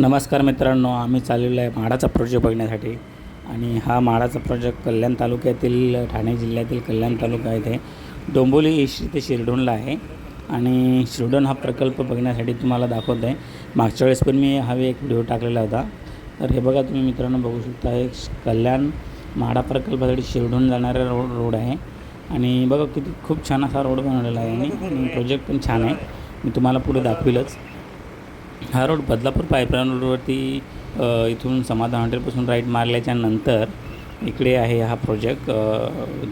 नमस्कार मित्रांनो आम्ही चाललेलो आहे म्हाडाचा प्रोजेक्ट बघण्यासाठी. आणि हा म्हाडाचा प्रोजेक्ट कल्याण तालुक्यातील ठाणे जिल्ह्यातील कल्याण तालुका येथे डोंबोली ईस्ट ते शिरडोनला आहे. आणि शिरडोन हा प्रकल्प बघण्यासाठी तुम्हाला दाखवत आहे मागच्या वेळेस पण मी हा एक व्हिडिओ टाकलेला होता. तर हे बघा तुम्ही मित्रांनो बघू शकता हे कल्याण म्हाडा प्रकल्पासाठी शिरडून जाणारा रोड रोड आहे. आणि बघा किती खूप छान असा रोड बनवलेला आहे. आणि प्रोजेक्ट पण छान आहे. मी तुम्हाला पुढे दाखवीलच. हा रोड बदलापूर पाईपलाईन रोडवरती इथून समाधान हॉटेलपासून राईट मारल्याच्या नंतर इकडे आहे हा प्रोजेक्ट.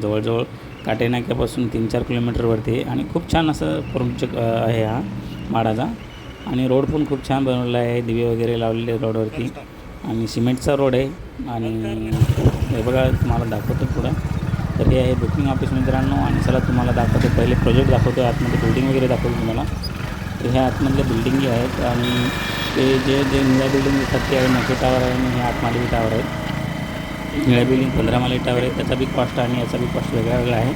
जवळजवळ काटेनाक्यापासून तीन चार किलोमीटरवरती आहे आणि खूप छान असं प्रोजेक्ट आहे हा माडाचा. आणि रोड पण खूप छान बनवला आहे दिवे वगैरे लावलेले आहेत रोडवरती. आणि सिमेंटचा रोड आहे आणि हे बघा तुम्हाला दाखवतो पुढं. तर हे आहे बुकिंग ऑफिस मित्रांनो आणि चला तुम्हाला दाखवतो पहिले प्रोजेक्ट दाखवतो आतमध्ये बिल्डिंग वगैरे दाखवतो तुम्हाला. तर ह्या आतमधल्या बिल्डिंगी आहेत आणि ते जे जे निळ्या बिल्डिंग दिसतात ते आहे मोठे टावर आहे आणि हे आतमाली टावर आहे निळ्या बिल्डिंग पंधरा माली टावर आहे. त्याचा बी कॉस्ट आणि याचा बी कॉस्ट वेगळा वेगळा आहे.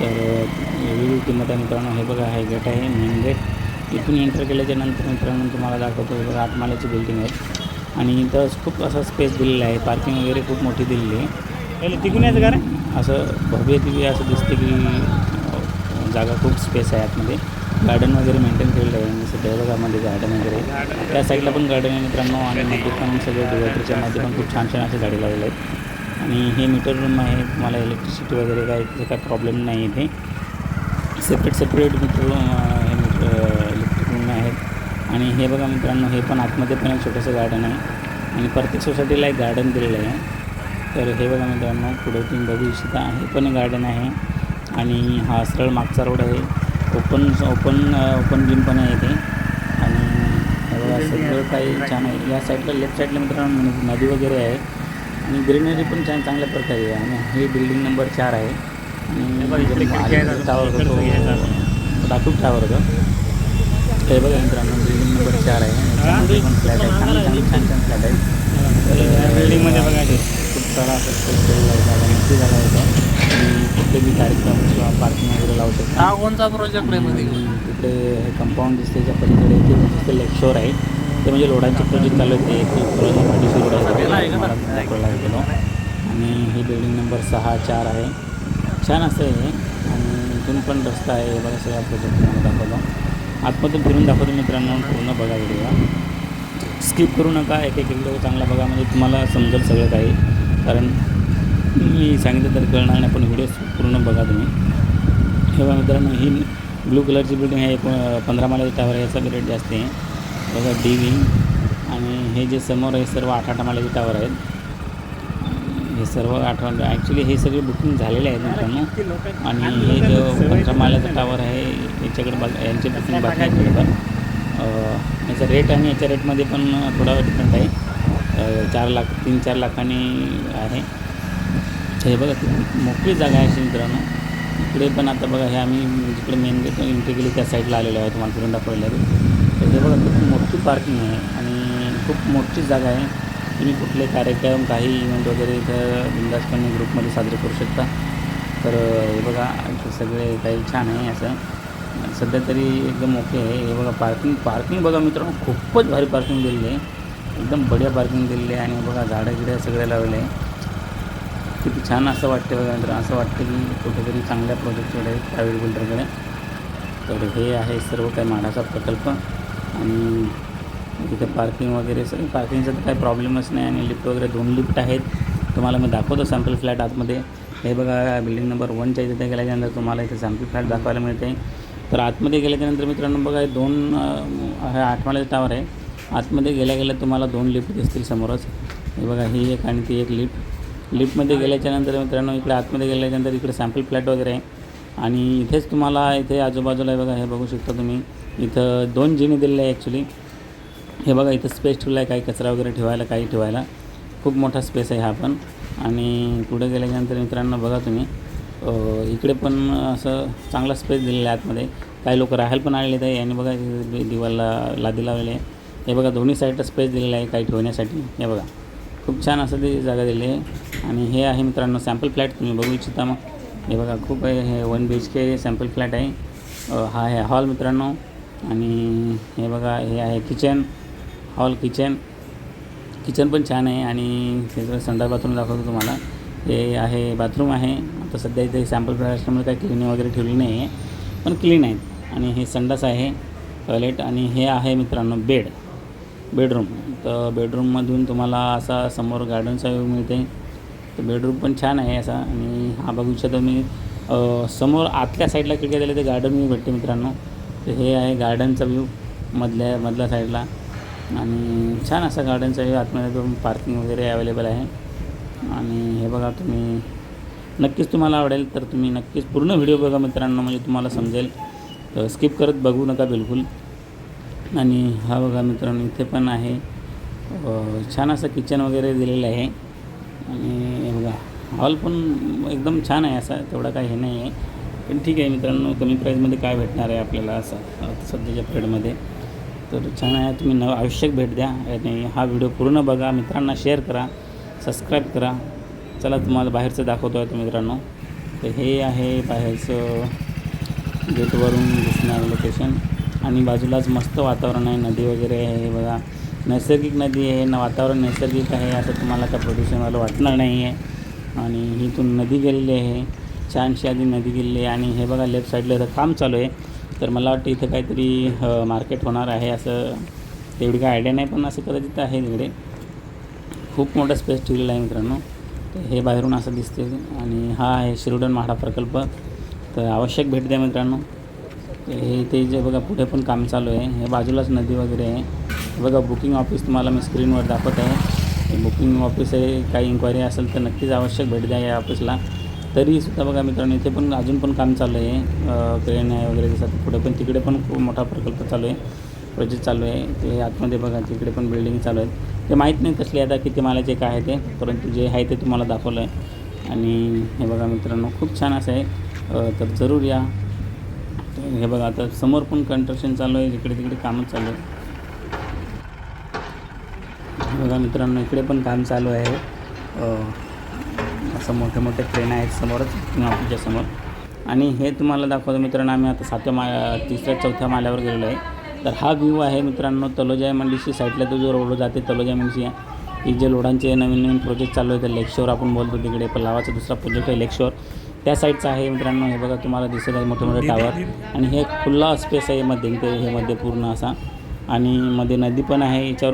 तर वेगळी किंमत आहे मित्रांनो. हे बघा हे गेट आहे. मेन गेट इथून एंटर केल्याच्यानंतर मित्रांनो तुम्हाला दाखवतो हे बघा आठमाल्याची बिल्डिंग आहे. आणि इथं खूप असा स्पेस दिलेला आहे. पार्किंग वगैरे खूप मोठी दिलेली आहे. पहिले तिकून यायचं का रे? असं भव्य दिव्य असं दिसते की जागा खूप स्पेस आहे आतमध्ये. गार्डन वगैरे मेंटेन केलेलं आहे. आणि सध्या बघा मध्ये गार्डन वगैरे. त्या साईडला पण गार्डन आहे मित्रांनो. आणि मध्ये पण सगळे डिवायडरच्या मध्ये पण खूप छान छान असे झाडे लावलेले आहेत. आणि हे मीटर रूम आहे. तुम्हाला इलेक्ट्रिसिटी वगैरे काय त्याचा काय प्रॉब्लेम नाही इथे. सेपरेट सेपरेट मीटर रूम हे मीटर इलेक्ट्रिक रूम आहेत. आणि हे बघा मित्रांनो हे पण आतमध्ये पण एक छोटंसं गार्डन आहे. आणि प्रत्येक सोसायटीला एक गार्डन दिलेलं आहे. तर हे बघा मित्रांनो पुढे तुम्ही बघू इच्छिता हे पण एक गार्डन आहे. आणि हा सरळ मागचा रोड आहे. ओपन ओपन ओपन जिम पण आहे इथे. आणि सगळं काही छान आहे. या साईडला लेफ्ट साईडला मित्रांनो नदी- नदी वगैरे आहे. आणि ग्रीनरी पण छान चांगल्या प्रकारे आहे. आणि हे बिल्डिंग नंबर चार आहे. आणि. टावर. होतो. टावर होतं. हे बघा मित्रांनो बिल्डिंग नंबर चार आहे. पण फ्लॅट आहे. चांगले चांगले छान छान फ्लॅट तर बिल्डिंगमध्ये बघा हे. सारा मोठी जागा आहे इथं. आणि कुठलेही कार्यक्रम किंवा पार्किंग वगैरे लावू शकता हा कोणता प्रोजेक्ट आहे मध्ये तिकडे हे कंपाऊंड दिसते ज्या पलीकडे ते दिसते लेकशोर आहे. ते म्हणजे लोडांचे प्रोजेक्ट चालू आहेत ते. प्रोजेक्ट रोड गेला आहे दाखवला गेलो. आणि ही बिल्डिंग नंबर सहा चार आहे. छान असं आहे. आणि इथून पण रस्ता आहे बघा सगळा प्रोजेक्ट दाखवतो. आतमधून फिरून दाखवतो मित्रांनो पूर्ण बघा व्हिडिओ स्किप करू नका एक एक व्हिडिओ चांगला बघा. म्हणजे तुम्हाला समजेल सगळं काही. कारण मी सांगितलं तर कळणार नाही पण व्हिडिओ पूर्ण बघा तुम्ही. हे बघा मित्रांनो ही ब्लू कलरची बिल्डिंग आहे पंधरा माळ्याचं टावर आहे याचा रेट जास्त आहे. बघा डी विंग आणि हे जे समोर आहे सर्व आठ आठ माळ्याचे टावर आहेत. हे सर्व आठ ॲक्च्युली हे सगळे बुकिंग झालेले आहेत मित्रांनो. आणि हे जो पंधरा माळ्याचा टावर आहे याच्याकडे बघ यांचे बुकिंग बाकी आहे थोडंफार. याचा रेट आणि याच्या रेटमध्ये पण थोडा डिफरंट आहे. चार लाख तीन चार लाखांनी आहे. हे बघा मोकळी जागा आहे अशी मित्रांनो. इकडे पण आता बघा हे आम्ही जिकडे मेन गेट एंट्री केली त्या साईडला आलेलो आहे तुम्हाला फिरून दाखवलेलं आहे. तर हे बघा खूप मोठी पार्किंग आहे आणि खूप मोठी जागा आहे. तुम्ही कुठले कार्यक्रम काही इव्हेंट वगैरे इथं बिंदासपणे ग्रुपमध्ये साजरे करू शकता. तर हे बघा इथे सगळे काही छान आहे असं. सध्या तरी एकदम ओके आहे. हे बघा पार्किंग पार्किंग बघा मित्रांनो खूपच भारी पार्किंग दिलेली आहे. एकदम बढिया पार्किंग दिलेली आहे आणि बघा झाडं गिडं सगळे लावले आहे. किती छान असं वाटते बघा तर असं वाटतं की कुठेतरी चांगल्या प्रोजेक्टकडे प्रायव्हेट बिल्डरकडे तर हे आहे सर्व काही माडाचा प्रकल्प. आणि तिथे पार्किंग वगैरे सगळं पार्किंगचा तर काही प्रॉब्लेमच नाही आणि लिफ्ट वगैरे दोन लिफ्ट आहेत. तुम्हाला मी दाखवतो सॅम्पल फ्लॅट आतमध्ये. हे बघा बिल्डिंग नंबर वनच्या इथे गेल्याच्यानंतर तुम्हाला इथे सॅम्पल फ्लॅट दाखवायला मिळते तर आतमध्ये गेल्याच्यानंतर मित्रांनो बघा दोन अं, हे टावर आहे. आतमध्ये गेल्या गेल्या तुम्हाला दोन लिफ्ट दिसतील समोरच. हे बघा ही एक आणि ती एक लिफ्ट. लिफ्टमध्ये गेल्याच्यानंतर मित्रांनो इकडे आतमध्ये गेल्याच्यानंतर इकडे सॅम्पल फ्लॅट वगैरे आहे. आणि इथेच तुम्हाला इथे आजूबाजूला बघा हे बघू शकता तुम्ही. इथं दोन जिने दिलेले आहे ॲक्च्युली हे बघा इथं स्पेस ठेवला आहे काही कचरा वगैरे ठेवायला काही ठेवायला. खूप मोठा स्पेस आहे हा पण. आणि पुढे गेल्याच्यानंतर मित्रांनो बघा तुम्ही. इकडे पण असं चांगला स्पेस दिलेला आहे आतमध्ये. काही लोक राहायला पण आलेले आहे यांनी बघा दिवाला लादी लावलेली आहे. हे बघा दोन्ही साईडला स्पेस दिलेला आहे काही ठेवण्यासाठी. हे बघा खूप छान असं ते जागा दिली आहे. आणि हे आहे मित्रांनो सॅम्पल फ्लॅट तुम्ही बघू इच्छिता मग. हे बघा खूप आहे हे one B H K sample flat आहे. हा आहे हॉल मित्रांनो. आणि हे बघा हे आहे किचन हॉल किचन किचन पण छान आहे. आणि त्याचं संडास बाथरूम दाखवतो तुम्हाला. हे आहे बाथरूम आहे. आता सध्या इथे सॅम्पल फ्लॅट असल्यामुळे काही क्लिनिंग वगैरे ठेवली नाही आहे पण क्लीन आहेत. आणि हे संडास आहे टॉयलेट आणि हे आहे मित्रांनो बेड बेडरूम तर बेडरूममधून तुम्हाला असा समोर गार्डनचा व्ह्यू मिळते. तर बेडरूम पण छान आहे असा. आणि हा बघू तुम्ही समोर आतल्या साईडला खिडक्या दिल्या ते गार्डन व्ह्यू भेटते मित्रांनो. तर हे आहे गार्डनचा व्ह्यू मधल्या मधल्या साईडला आणि छान असा गार्डनचा व्ह्यू आतमध्ये पार्किंग वगैरे अवेलेबल आहे. आणि हे बघा तुम्ही नक्कीच तुम्हाला आवडेल. तर तुम्ही नक्कीच पूर्ण व्हिडिओ बघा मित्रांनो. म्हणजे तुम्हाला समजेल. तर स्किप करत बघू नका बिलकुल. आणि हा बघा मित्रांनो इथे पण आहे. छान असं किचन वगैरे दिलेलं आहे. आणि बघा हॉल पण एकदम छान आहे असा तेवढा काही हे नाही आहे पण ठीक आहे मित्रांनो कमी प्राईजमध्ये काय भेटणार आहे आपल्याला असं सध्याच्या पिरियडमध्ये तर छान आहे तुम्ही न आवश्यक भेट द्या. आणि हा व्हिडिओ पूर्ण बघा मित्रांना शेअर करा सबस्क्राईब करा. चला तुम्हाला बाहेरचं दाखवतो आहे मित्रांनो. तर हे आहे बाहेरचं गेटवरून दिसणारं लोकेशन आणि बाजूलाच मस्त वातावरण आहे नदी वगैरे आहे बघा. नैसर्गिक नदी आहे ना वातावरण नैसर्गिक आहे असं तुम्हाला का प्रदूषणवालं वाटणार नाही आहे. आणि इथून नदी गेलेली आहे छानशी आधी नदी गेलेली आहे आणि हे बघा लेफ्ट साईडला इथं काम चालू आहे. तर मला वाटतं इथं काहीतरी मार्केट होणार आहे असं तेवढी काय आयडिया नाही पण असं कदाचित आहे तिकडे. खूप मोठा स्पेस ठेवलेला आहे मित्रांनो. तर हे बाहेरून असं दिसते आणि हा आहे शिरोडन म्हाडा प्रकल्प. तर आवश्यक भेट द्या मित्रांनो. हे ते जे बघा पुढे पण काम चालू आहे. हे बाजूलाच नदी वगैरे आहे. बघा बुकिंग ऑफिस तुम्हाला मी स्क्रीनवर दाखवत आहे. बुकिंग ऑफिस आहे. काही इन्क्वायरी असेल तर नक्कीच आवश्यक भेट द्या या ऑफिसला तरीसुद्धा बघा मित्रांनो इथे पण अजून पण काम चालू आहे. क्रेन आहे वगैरे जसं पुढे पण तिकडे पण खूप मोठा प्रकल्प चालू आहे. प्रोजेक्ट चालू आहे. ते आतमध्ये बघा तिकडे पण बिल्डिंग चालू आहेत. ते माहीत नाही कसले आता किती जे काय आहे ते. परंतु जे आहे ते तुम्हाला दाखवलं आहे आणि हे बघा मित्रांनो खूप छान असं आहे. तर जरूर या. हे बघा आता समोर पण कंस्ट्रक्शन चालू आहे इकडे तिकडे कामच चालू आहे बघा मित्रांनो इकडे पण काम चालू आहे. असं मोठे मोठे ट्रेन आहेत समोरच ऑफिसच्या समोर. आणि हे तुम्हाला दाखवतो मित्रांनो आम्ही आता सातव्या मा तिसऱ्या चौथ्या माल्यावर गेलेलो आहे. तर हा व्ह्यू आहे मित्रांनो तलोजा मंडीशी साईडला तो जो रोड जाते तलोजा मंडीशी ही जे लोडांचे नवीन नवीन प्रोजेक्ट चालू आहे तर लेकशोर आपण बोलतो तिकडे पण लावाचा दुसरा प्रोजेक्ट आहे लेक्शोर त्या साईडचा आहे मित्रांनो. हे बघा तुम्हाला दिसत आहे मोठे मोठे टावर आणि हे खुल्ला स्पेस आहे मध्ये हे मध्ये पूर्ण असा. आणि मध्ये नदी पण आहे याच्यावरून